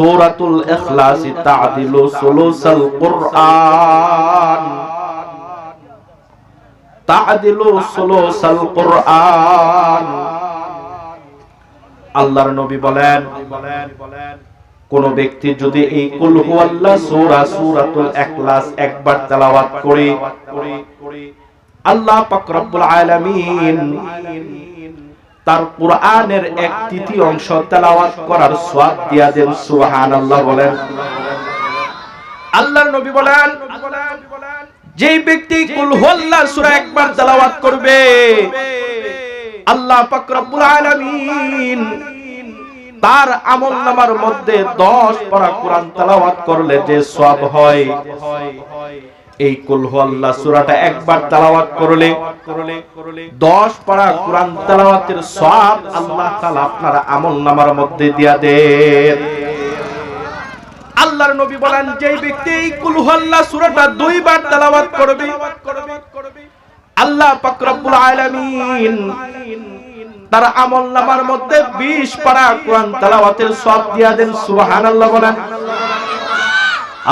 সূরাতুল সুলুসাল কুরআন। সুলুসাল কুরআন। আল্লাহর নবী বলেন, কোন ব্যক্তি যদি এই কুল হুয়াল্লাহ সূরা, সূরাতুল ইখলাস একবার তেলাওয়াত করে, আল্লাহ পাক রব্বুল আলামিন তার কোরআনের এক তৃতীয় অংশ তেলাওয়াত করার সওয়াব দিয়া দেন, সুবহানাল্লাহ বলেন। আল্লাহর নবী বলেন, যেই ব্যক্তি কুল হুয়াল্লাহ সূরা একবার তেলাওয়াত করবে, আল্লাহ পাক রব্বুল আলামিন তার আমল নামার মধ্যে 10 পারা কোরআন তেলাওয়াত করলে যে সওয়াব হয়। এই কুল হুয়াল্লাহ সূরাটা একবার তেলাওয়াত করলে 10 পারা কোরআন তেলাওয়াতের সওয়াব আল্লাহ তাআলা আপনার আমল নামার মধ্যে দিয়া দেন। আল্লাহর নবী বলেন, যেই ব্যক্তি এই কুল হুয়াল্লাহ সূরাটা দুইবার তেলাওয়াত করবে, আল্লাহ পাক রব্বুল আলামিন তার আমল নামার মধ্যে 20 পারা কোরআন তেলাওয়াতের সওয়াব দিয়া দেন। সুবহানাল্লাহ বলেন।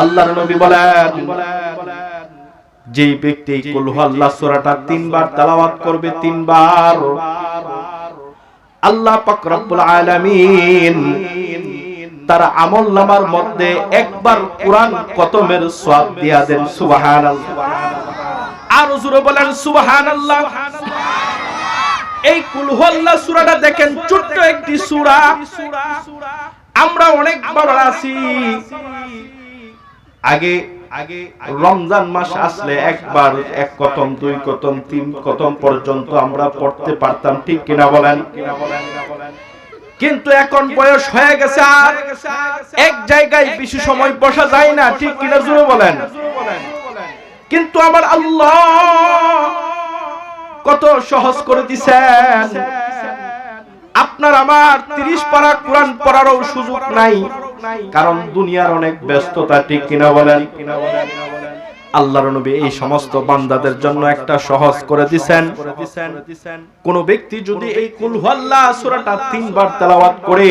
আল্লাহর নবী বলেন যে ব্যক্তি কুল আল্লাহ সূরাটা তিনবার তেলাওয়াত করবে তিনবার। আল্লাহ পাক রব্বুল আলামিন তার আমল নামার মধ্যে একবার কোরআন কতমের সওয়াব দিয়া দেন সুবহানাল্লাহ। আর জোরে বলেন সুবহানাল্লাহ। এই কুল আল্লাহ সূরাটা দেখেন ছোট্ট একটি সূরা। আমরা অনেক বড় আছি। আগে আগে রমজান মাস আসলে একবার এক কতম দুই কতম তিন কতম পর্যন্ত আমরা পড়তে পারতাম ঠিক কিনা বলেন? কিন্তু এখন বয়স হয়ে গেছে আর এক জায়গায় বেশি সময় বসা যায় না ঠিক কিনা জুড়ে বলেন? কিন্তু আমার আল্লাহ কত সহজ করে দিছেন। আপনার আমার তিরিশ পারা কোরআন পড়ারও সুযোগ নাই। কারণ দুনিয়ার অনেক ব্যস্ততা, ঠিক কিনা বলেন? আল্লাহর নবী এই সমস্ত বান্দাদের জন্য একটা সহজ করে দিবেন কোন ব্যক্তি যদি এই কুল হুয়াল্লাহ সূরাটা তিনবার তেলাওয়াত করে,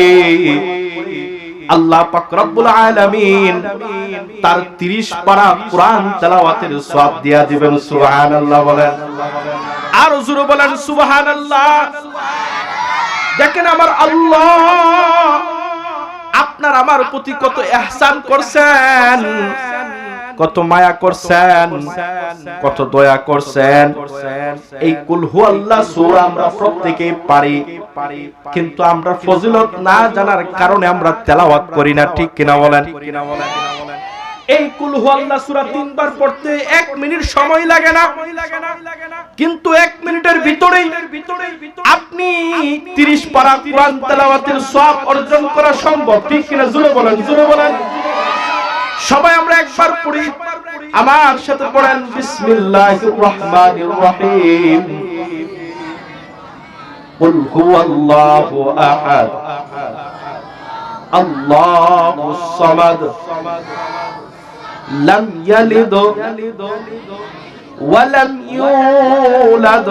আল্লাহ পাক রব্বুল আলামিন তার 30 পারা কোরআন তেলাওয়াতের সওয়াব দিয়া দিবেন, সুবহানাল্লাহ বলেন। আর জোরে বলেন, সুবহানাল্লাহ। দেখেন আমার আল্লাহ আপনার আমার প্রতি কত এহসান করছেন, কত মায়া করছেন, কত দয়া করছেন। এই কুলহু আল্লাহ সূরা আমরা প্রত্যেকে পারি, কিন্তু আমরা ফজিলত না জানার কারণে আমরা তেলাওয়াত করি না, ঠিক কিনা বলেন? এই কুলহু আল্লাহ সূরা তিনবার পড়তে এক মিনিট সময় লাগে না কিন্তু এক মিনিটের ভিতরেই আপনি 30 পারা কোরআন তেলাওয়াতের সওয়াব অর্জন করা সম্ভব ঠিক কিনা জোরে বলেন জোরে বলেন সবাই আমরা একবার পড়ি আমার সাথে পড়েন বিসমিল্লাহির রহমানির রহিম قل هو الله احد الله الصمد لم يلد ولم يولد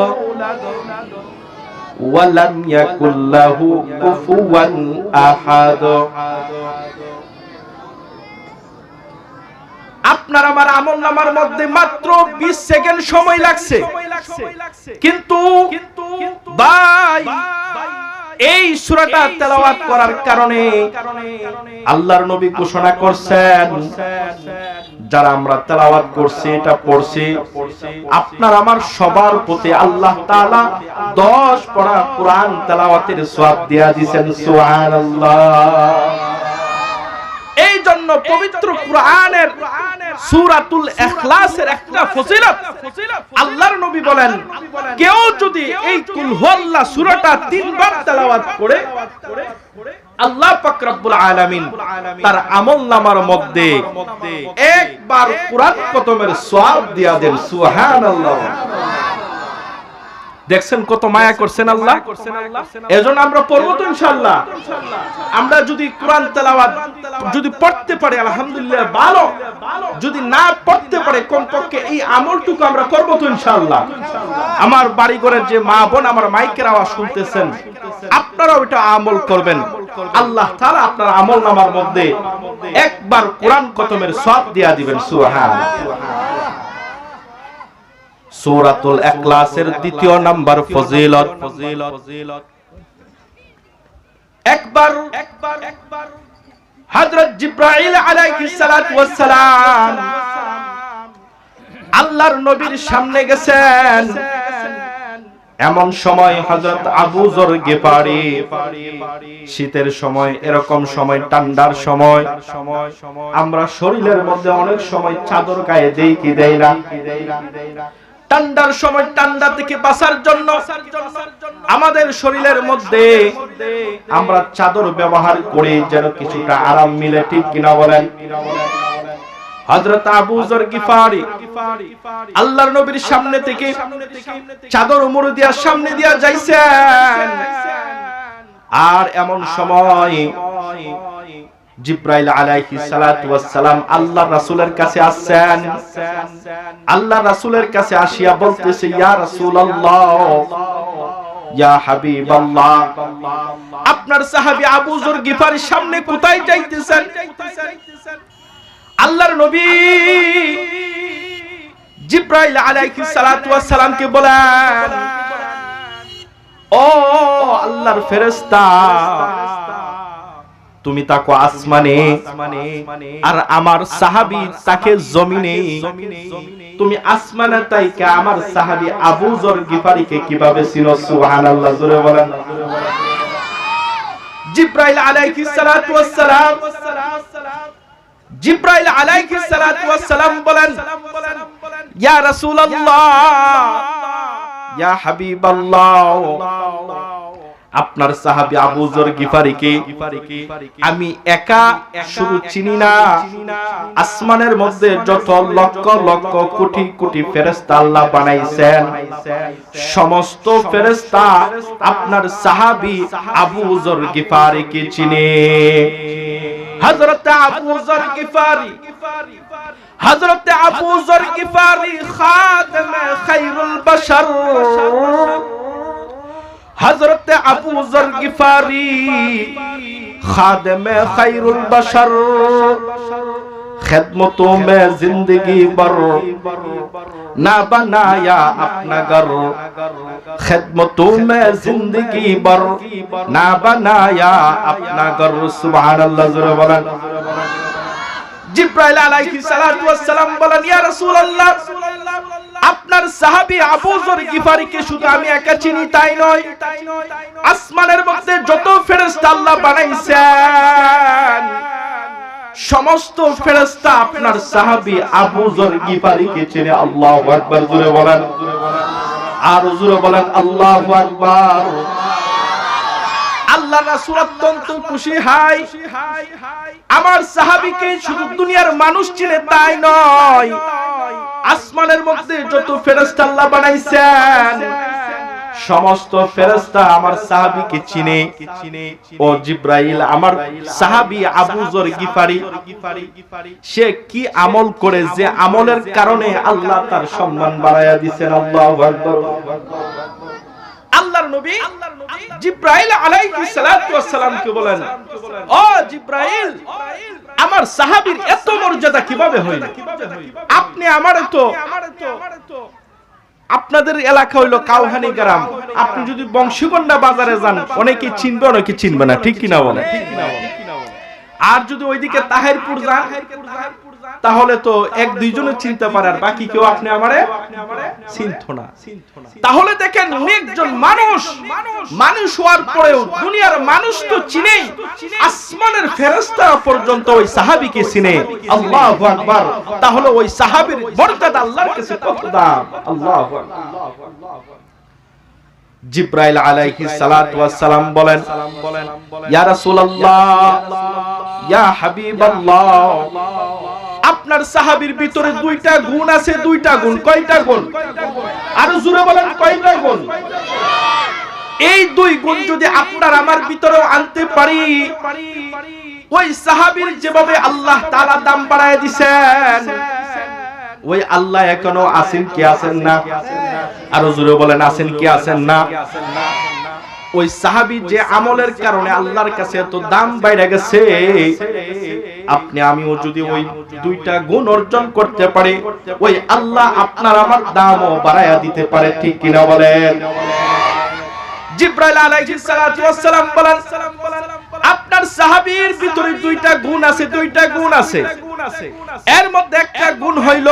ولم يكن له كفوا احد আপনার আমার আমল নামার মধ্যে মাত্র 20 সেকেন্ড সময় লাগছে কিন্তু ভাই এই সূরাটা তেলাওয়াত করার কারণে আল্লাহর নবী ঘোষণা করছেন যারা আমরা তেলাওয়াত করছি এটা পড়ছি। আপনার আমার সবার প্রতি আল্লাহ তাআলা 10 পড়া কোরআন তেলাওয়াতের সওয়াব দেয়া দিবেন সুবহানাল্লাহ। পবিত্র কোরআনের সূরাতুল ইখলাসের একটা ফজিলত। আল্লাহর নবী বলেন, কেউ যদি এই কুল হুয়াল্লাহ সূরাটা তিনবার তেলাওয়াত করে, আল্লাহ পাক রব্বুল আলামিন তার আমলনামার মধ্যে একবার কোরআন খতমের সওয়াব দিয়া দেন, সুবহানাল্লাহ। দেখছেন কত মায়া করছেন আল্লাহ? এজন্য আমরা পড়ব তো ইনশাআল্লাহ। আমরা যদি কোরআন তেলাওয়াত যদি পড়তে পারি, আলহামদুলিল্লাহ, ভালো। যদি না পড়তে পারে, কমপক্ষে এই আমলটুকু আমরা করব তো ইনশাআল্লাহ। আমার বাড়ি ঘরের যে মা বোন, আমার মাইকের আওয়াজ শুনতেছেন, আপনারাও এটা আমল করবেন। আল্লাহ তাআলা আপনার আমল নামার মধ্যে একবার কোরআন খতমের সওয়াব দিয়া দিবেন, সুবহানাল্লাহ। সূরাতুল ইখলাসের দ্বিতীয় নাম্বার ফজিলত। একবার একবার একবার জিব্রাইল আলাইহিস ওয়াস সালাম আল্লাহর নবীর সামনে গেছেন। এমন সময় হযরত আবু যর গেফারি, শীতের সময়, এরকম সময়, ঠান্ডার সময়, আমরা শরীরের মধ্যে অনেক সময় চাদর গায়ে দেই কি দেই না? ঠান্ডার সময় ঠান্ডা থেকে বাঁচার জন্য আমাদের শরীরের মধ্যে আমরা চাদর ব্যবহার করি যেন কিছুটা আরাম মিলে, ঠিক কিনা বলেন? হযরত আবু যর গিফারি, আল্লাহর নবীর সামনে থেকে চাদর উমর দিয়া সামনে দিয়া যাইছেন। আর এমন সময় জিব্রাইল আলাইহিস সালাতু ওয়াস সালাম আল্লাহর রাসূলের কাছে আসছেন। আল্লাহর রাসূলের কাছে আসিয়া বলতেছে, ইয়া রাসূলুল্লাহ, ইয়া হাবিবাল্লাহ, আপনার সাহাবী আবু যর গিফারির সামনে কোথায় যাইতেছেন? আল্লাহর নবী জিব্রাইল আলাইহিস সালাতু ওয়াস সালামকে বলেন, ও আল্লাহর ফেরেশতা তুমি তাকো আসমানে আর আমার সাহাবী তাকে জমিনে তুমি আসমানে তাইকে আমার সাহাবী আবু যর গিফারিকে কীভাবে চিনো? সুবহানাল্লাহ জোরে বলেন। জিব্রাইল আলাইহিস সালাতু ওয়াস সালাম জিব্রাইল আলাইহিস সালাতু ওয়াস সালাম বলেন ইয়া রাসূলুল্লাহ ইয়া হাবিবাল্লাহ আপনার সাহাবী আবু যর গিফারিকে, আমি একা শুধু চিনি না, আসমানের মধ্যে যত লক্ষ লক্ষ কোটি কোটি ফেরেশতা আল্লাহ বানাইছেন, সমস্ত ফেরেশতা আপনার সাহাবী আবু যর গিফারিকে চিনে। হযরত আবু যর গিফারি, হযরত আবু যর গিফারি খাদেমে খায়রুল বাশার। হযরত আবু যর গিফারি খাদেমে খায়রুল বাশার खिदमतों में जिंदगी भर ना बनाया अपना घर खिदमतों में जिंदगी भर ना बनाया अपना घर सुभान अल्लाह जरा বলেন জিব্রাইল আলাইহিস সালাতু ওয়াস সালাম বলেন ইয়া রাসূলুল্লাহ আপনার সাহাবী গিফারিকে শুধু আমি একা চিনি, তাই নয়। আসমানের মধ্যে যত আল্লাহ বানাইছেন, সমস্ত ফেরেশতা আপনার সাহাবী আবু যর গিফারিকে চিনে আল্লাহু আকবার, জোরে বলেন। আর জোরে বলেন, আল্লাহু আকবার। আল্লাহ রাসূল অত্যন্ত খুশি, হাই। আমার সাহাবীকে শুধু দুনিয়ার মানুষ চিনে তাই নয়, আসমানের মধ্যে যত ফেরেশতা আল্লাহ বানাইছেন, সমস্ত ফেরেশতা আমার সাহাবীকে চিনে। ও জিব্রাইল, আমার সাহাবী আবু যর গিফারি, সে কি আমল করে যে আমলের কারণে আল্লাহ তার সম্মান বাড়ায়া দিবেন আল্লাহু আকবার। আল্লাহর নবী জিব্রাইল আলাইহিস সালাতু ওয়াস বলেন ও জিব্রাইল আমার সাহাবীর এত মর্যাদা কীভাবে হইল? আপনি আমার তো আপনাদের এলাকা হইল কাউহানি গ্রাম। আপনি যদি বংশীকন্যা বাজারে যান অনেকে চিনবে অনেকে চিনবে না ঠিক কিনা বলে আর যদি ওইদিকে তাহেরপুর যান তাহলে তো এক দুইজনে চিনতে পারে আর বাকি কেউ আপনি আমারে চিনত না। তাহলে দেখেন একজন মানুষ মানুষ হওয়ার পরেও দুনিয়ার মানুষ তো চিনেই আসমানের ফেরেশতা পর্যন্ত ওই সাহাবীকে চিনে। আল্লাহু আকবার। তাহলে ওই সাহাবীর মর্যাদা আল্লাহর কাছে কত দাম? আল্লাহু আকবার। জিব্রাইল আলাইহিস সালাতু ওয়াস সালাম বলেন ইয়া রাসূলুল্লাহ ইয়া হাবিবাল্লাহ আপনার সাহাবীর ভিতরে দুইটা গুণ আছে, দুইটা গুণ। কয়টা গুণ? আরও জোরে বলেন, কয়টা গুণ? এই দুই গুণ যদি আপনার আমার ভিতরেও আনতে পারি, ওই সাহাবীর যেভাবে আল্লাহ তাআলা দাম বাড়ায় দিবেন ওই আল্লাহ এখনও আছেন কি আছেন না? আরও জোরে বলেন, আছেন কি আছেন না? ওই সাহাবি যে আমলের কারণে আল্লাহর কাছে এত দাম বাইরে গেছে, আপনি আমিও যদি ওই দুইটা গুণ অর্জন করতে পারি, ওই আল্লাহ আপনার আমার দামও বাড়াইয়া দিতে পারে, ঠিক কিনা বলেন? সালাম আপনার সাহাবীর ভিতরে দুইটা গুণ আছে, দুইটা গুণ আছে। এর মধ্যে একটা গুণ হইল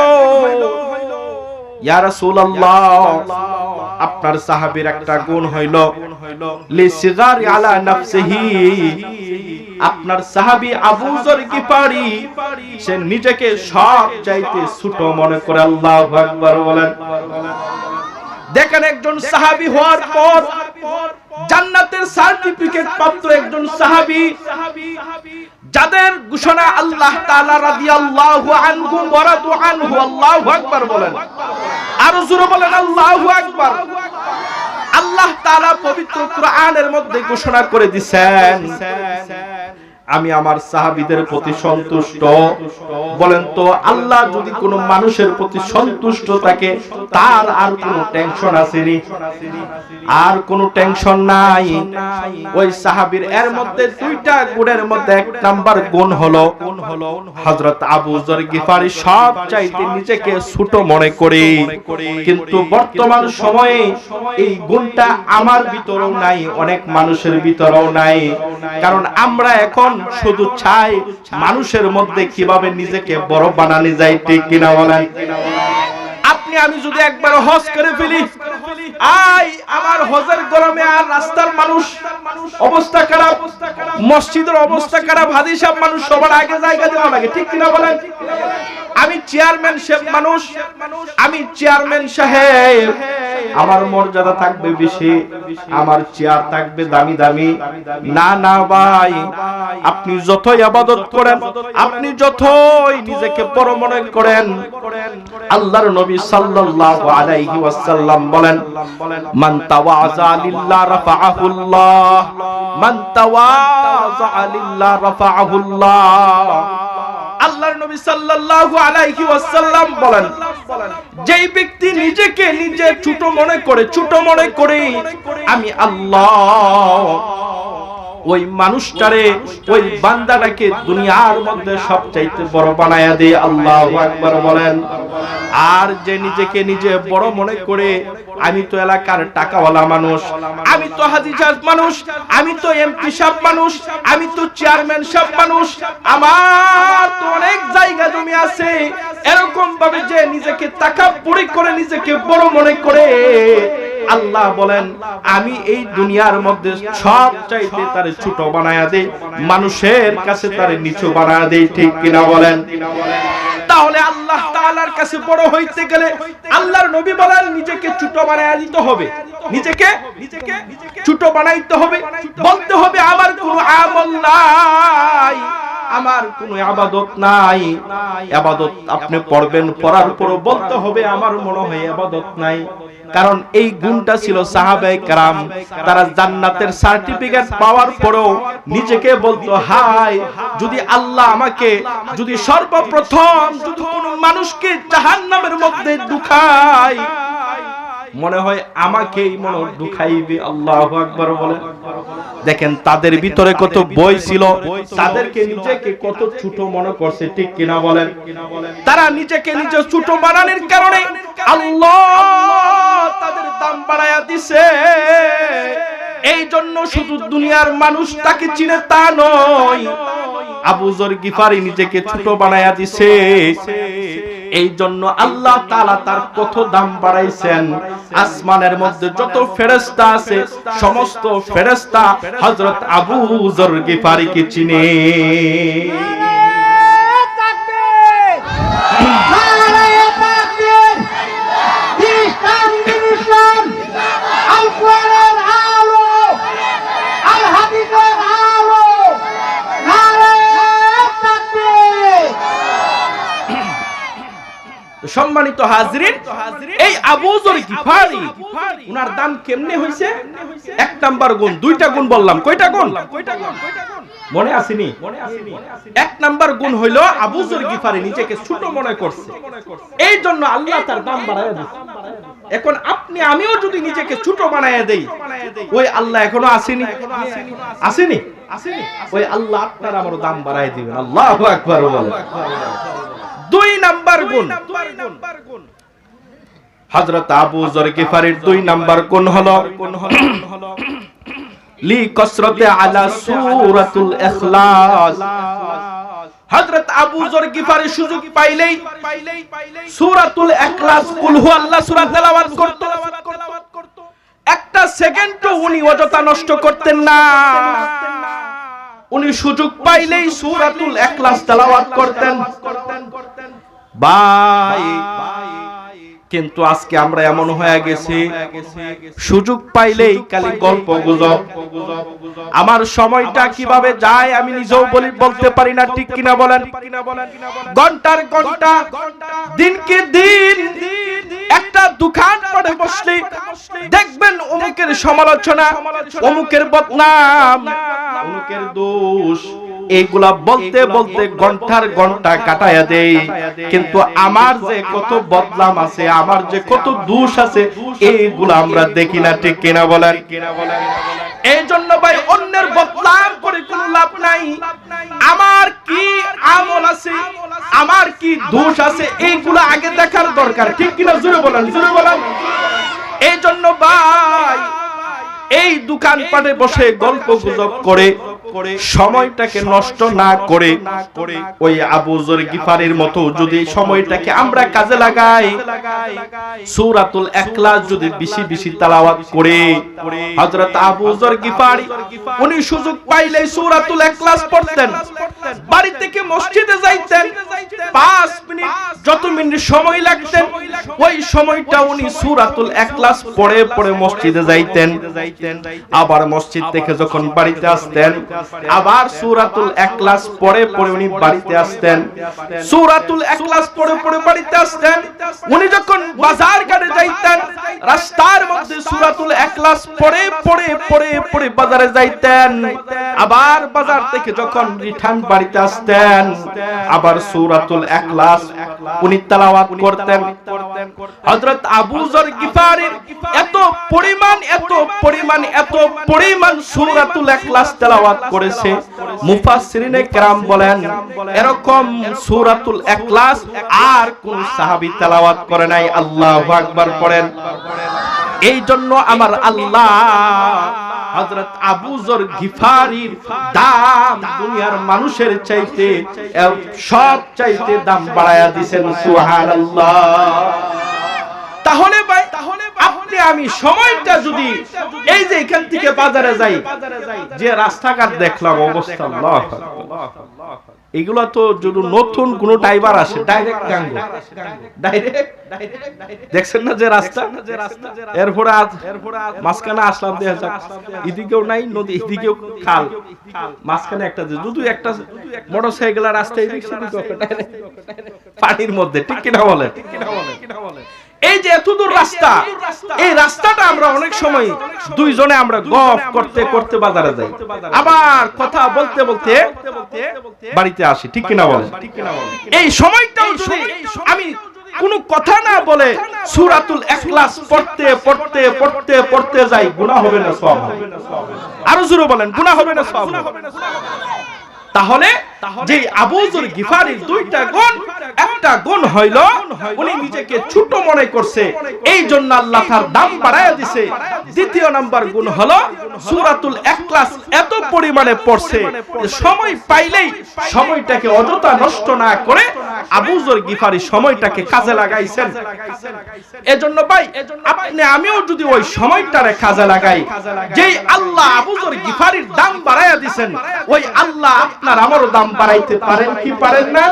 আপনার একটা গুণ হইল আপনার সে নিজেকে সব চাইতে ছোট মনে করে আল্লাহু আকবার বলেন। দেখেন একজন সাহাবী হওয়ার পর জান্নাতের সার্টিফিকেট প্রাপ্ত একজন সাহাবী যাদের ঘোষণা আল্লাহ তাআলা রাদিয়াল্লাহু আনহু ওয়া রাদু আনহু, আল্লাহু আকবার বলেন। আর জোরে বলেন, আল্লাহু আকবার। আল্লাহ তাআলা পবিত্র কোরআনের মধ্যে ঘোষণা করে দিবেন আমি আমার সাহাবিদের প্রতি সন্তুষ্ট। বলেন তো, আল্লাহ যদি কোনো মানুষের প্রতি সন্তুষ্ট থাকে, তার আর কোনো টেনশন আসেনি। আর কোনো টেনশন নাই। ওই সাহাবীর এর মধ্যে দুইটা গুণের মধ্যে এক নাম্বার গুণ হলো, হযরত আবু যর গিফারি সব চাইতে নিজেকে ছোট মনে করে। কিন্তু বর্তমান সময়ে এই গুণটা আমার ভিতরেও নাই, অনেক মানুষের ভিতরেও নাই। কারণ আমরা এখন শুধু চাই মানুষের মধ্যে কীভাবে নিজেকে বড় বানানো যায় ঠিক কিনা বলেন? আমি যদি একবার হজ করে ফেলি, আই, আমার হজের গরমে আর রাস্তার মানুষ, অবস্থা খারাপ, মসজিদের অবস্থা খারাপ হাদি সাহেব মানুষ সবার আগে জায়গা দেওয়া লাগে, ঠিক কিনা বলেন? আমি চেয়ারম্যান সাহেব মানুষ, আমি চেয়ারম্যান সাহেব, আমার মর্যাদা থাকবে বেশি, আমার চেয়ার থাকবে দামি দামি। না না ভাই, আপনি যতই আবাদত করেন, আপনি যতই নিজেকে বড় মনে করেন, আল্লাহর নবী সাল্লাল্লাহু আলাইহি ওয়াসাল্লাম বলেন, মান তাওয়াজা লিল্লাহ রাফাআহুল্লাহ, মান তাওয়াজা লিল্লাহ রাফাআহুল্লাহ। আল্লাহর নবী সাল্লাল্লাহু আলাইহি ওয়াসাল্লাম বলেন, যেই ব্যক্তি নিজেকে নিজে ছোট মনে করে, ছোট মনে করে আমি আল্লাহ ওই মানুষটারে, ওই বান্দাটাকে দুনিয়ার মধ্যে সবচাইতে বড় বানায়া দেয় আল্লাহু আকবার বলেন। আর যে নিজেকে নিজে বড় মনে করে, আমি তো এলাকার টাকাওয়ালা মানুষ, আমি তো হাজি সাহেব মানুষ, আমি তো এমপি সাহেব মানুষ, আমি তো চেয়ারম্যান সাহেব মানুষ, আমার তো অনেক জায়গা জমি আছে। এরকম ভাবে যে নিজেকে টাকা তাকাব্বুরি করে নিজেকে বড় মনে করে আল্লাহ বলেন, আমি এই দুনিয়ার মধ্যে সব চাইতে তার ছোট বানায়া দেই, মানুষের কাছে তার নিচু বানায়া দেই। ঠিক কিনা বলেন? তাহলে আল্লাহ তাআলার কাছে বড় হইতে গেলে আল্লাহর নবী বলেন নিজেকে ছোট বানায়া দিতে হবে। নিজেকে নিজেকে ছোট বানাইতে হবে। বলতে হবে, আমার কোনো আমল নাই, আমার কোনো আবাদত নাই। আবাদত আপনি পড়বেন, পড়ার পরও বলতে হবে, আমার মনে হয় আবাদত নাই। কারণ এই গুণটা ছিল সাহাবে কারাম। তারা জান্নাতের সার্টিফিকেট পাওয়ার পরেও নিজেকে বলতো হাই যদি আল্লাহ আমাকে, যদি সর্বপ্রথম যদি কোনো মানুষকে জাহান্নামের মধ্যে ঢুকায় মনে হয় আমাকেই মনে হয় ঢুকাইবে, আল্লাহু আকবার বলে। দেখেন, তাদের ভিতরে কত বই ছিল, তাদেরকে নিজেকে কত ছোট মনে করছে, ঠিক কিনা বলেন? তারা নিজেকে নিজে ছোট বানানোর কারণে আল্লাহ তাদের দাম বাড়ায়া দিছে। এই জন্য শুধু দুনিয়ার মানুষ তাকে চিনে তা নয়, আবু জর গিফারি নিজেকে ছোট বানায়া দিছে। এই জন্য আল্লাহ তালা তার কত দাম বাড়াইছেন। আসমানের মধ্যে যত ফেরেস্তা আছে, সমস্ত ফেরেস্তা হজরত আবু জর পারিকে চিনে। সম্মানিত হাজরিন, এই আবু জর গিফারি, উনার দাম কেমনে হইছে? এক নাম্বার গুণ, দুইটা গুণ বললাম। কয়টা গুণ? মনে আসেনি? এক নাম্বার গুণ হইল আবু জর গিফারি নিজেকে ছোট মনে করছে। এই জন্য আল্লাহ তার দাম বাড়ায় দিচ্ছে এখন আপনি, আমিও যদি নিজেকে ছোট বানায় দেই, ওই আল্লাহ এখনও আসেনি? আসেনি? আসেনি ওই আল্লাহ আপনার আমার দাম বাড়ায় দিবেন। আল্লাহ আকবার বলেন। দুই নাম্বার গুণ। হযরত আবু যর গিফারির দুই নাম্বার গুণ হলো লি কসরতে আলা সূরাতুল ইখলাস। হযরত আবু যর গিফারি সুযোগ পাইলেই সূরাতুল ইখলাস কুল হু আল্লাহ সূরা তেলাওয়াত করত। একটা সেকেন্ডও উনি অযথা নষ্ট করতেন না। উনি সুযোগ পাইলেই সুরাতুল একলাস তালাওয়াত করতেন। ভাই কিন্তু আজকে আমরা এমন হয়ে গেছি। সুযোগ পাইলেই খালি গল্প গুজব। আমার সময়টা কীভাবে যায় আমি নিজেও বলি বলতে পারি না ঠিক কিনা বলেন? ঘণ্টার ঘণ্টা দিনকে দিন একটা দোকান পড়ে বসলে। দেখবেন অমুকের সমালোচনা অমুকের বদনাম। অমুকের দোষ। এইগুলা বলতে বলতে ঘণ্টার ঘণ্টা কাটায়া দেই। কিন্তু আমার যে কত বদলাম আছে আমার যে কত দোষ আছে এইগুলা আমরা দেখি না ঠিক কিনা বলেন? এই জন্য ভাই অন্যের বদনাম করে কোনো লাভ নাই। আমার কি আমল আছে আমার কি দোষ আছে এইগুলা আগে দেখার দরকার। ঠিক কিনা জোরে বলেন জোরে বলেন। এই জন্য ভাই এই দোকানপাটে বসে গল্প গুজব করে সময়টাকে নষ্ট না করে ওই আবু জর গিফারের মতো যদি সময়টাকে আমরা কাজে লাগাই সূরাতুল ইখলাস যদি বেশি বেশি তেলাওয়াত করে হযরত আবু জর গিফারি উনি সুযোগ পাইলেই সূরাতুল ইখলাস পড়তেন। বাড়ি থেকে মসজিদে যাইতেন। 5 মিনিট যত মিনিট সময় লাগতেন ওই সময়টা উনি সূরাতুল ইখলাস পড়ে পড়ে মসজিদে যাইতেন। আবার মসজিদ থেকে যখন বাড়িতে আসতেন আবার সূরাতুল ইখলাস পড়ে পড়ে উনি বাড়িতে আসতেন। সূরাতুল ইখলাস পড়ে পড়ে বাড়িতে আসতেন। উনি যখন বাজার ঘাটে যাইতেন, রাস্তার মধ্যে সূরাতুল ইখলাস পড়ে পড়ে পড়ে পড়ে বাজারে যাইতেন। আবার বাজার থেকে যখন রিটার্ন বাড়িতে আসতেন, আবার সূরাতুল ইখলাস উনি তেলাওয়াত করতেন। হযরত আবু যর গিফারির এত পরিমাণ এত পরিমাণ এত পরিমাণ সূরাতুল একলাস তেলাওয়াত করেছে। মুফাসসিরিনে বলেন এরকম সূরাতুল ইখলাস আর কোন সাহাবী তেলাওয়াত করে নাই আল্লাহু আকবার পড়েন। এই জন্য আমার আল্লাহ হযরত আবু যর গিফারির দাম দুনিয়ার মানুষের চাইতে সব চাইতে দাম বাড়ায়া দিবেন সুবহানাল্লাহ। তাহলে ভাই তাহলে আপনি আমি সময়টা যদি এই যে এখান থেকে বাজারে যাই, যে রাস্তাঘাট দেখলাম, অবস্থা এগুলো তো যদি নতুন কোন ড্রাইভার আসে ডাইরেক্ট ডাইরেক্ট দেখছেন না যে রাস্তা? এরপরে মাঝখানে আসলাম এদিকেও নাই, নদী এদিকেও খাল। মাঝখানে একটা যদি একটা মোটর সাইকেলের রাস্তা এদিক সেদিক পানির মধ্যে, ঠিক কিনা বলে ঠিক কিনা বলে এই যে এতদূর রাস্তা এই রাস্তাটা আমরা অনেক সময় দুইজনে আমরা গপ করতে করতে বাজারে যাই। আবার কথা বলতে বলতে বাড়িতে আসি ঠিক কিনা বলে এই সময়টাও আমি কোন কথা না বলে সুরাতুল ইখলাস পড়তে পড়তে পড়তে পড়তে যাই গুনাহ হবে না সব আরও জোরে বলেন গুনাহ হবে না সব তাহলে যে আবুজুর গিফারির দুইটা গুণ একটা গুণ হইল, উনি নিজেকে ছোট মনে করছে। এই জন্য আল্লাহ তার দাম বাড়ায় দিছে। দ্বিতীয় নাম্বার গুণ হলো, সূরাতুল ইখলাস এত পরিমাণে পড়ছে সময় পাইলেই সময়টাকে অযথা নষ্ট না করে আবুজুর গিফারি সময়টাকে কাজে লাগাইছেন। এজন্য ভাই, আপনি আমিও যদি ওই সময়টারে কাজে লাগাই, যেই আল্লাহ আবুজুর গিফারির দাম বাড়ায়া দিছেন, ওই আল্লাহ আপনার আমারও দাম বাড়াইতে পারেন কি পারেন না?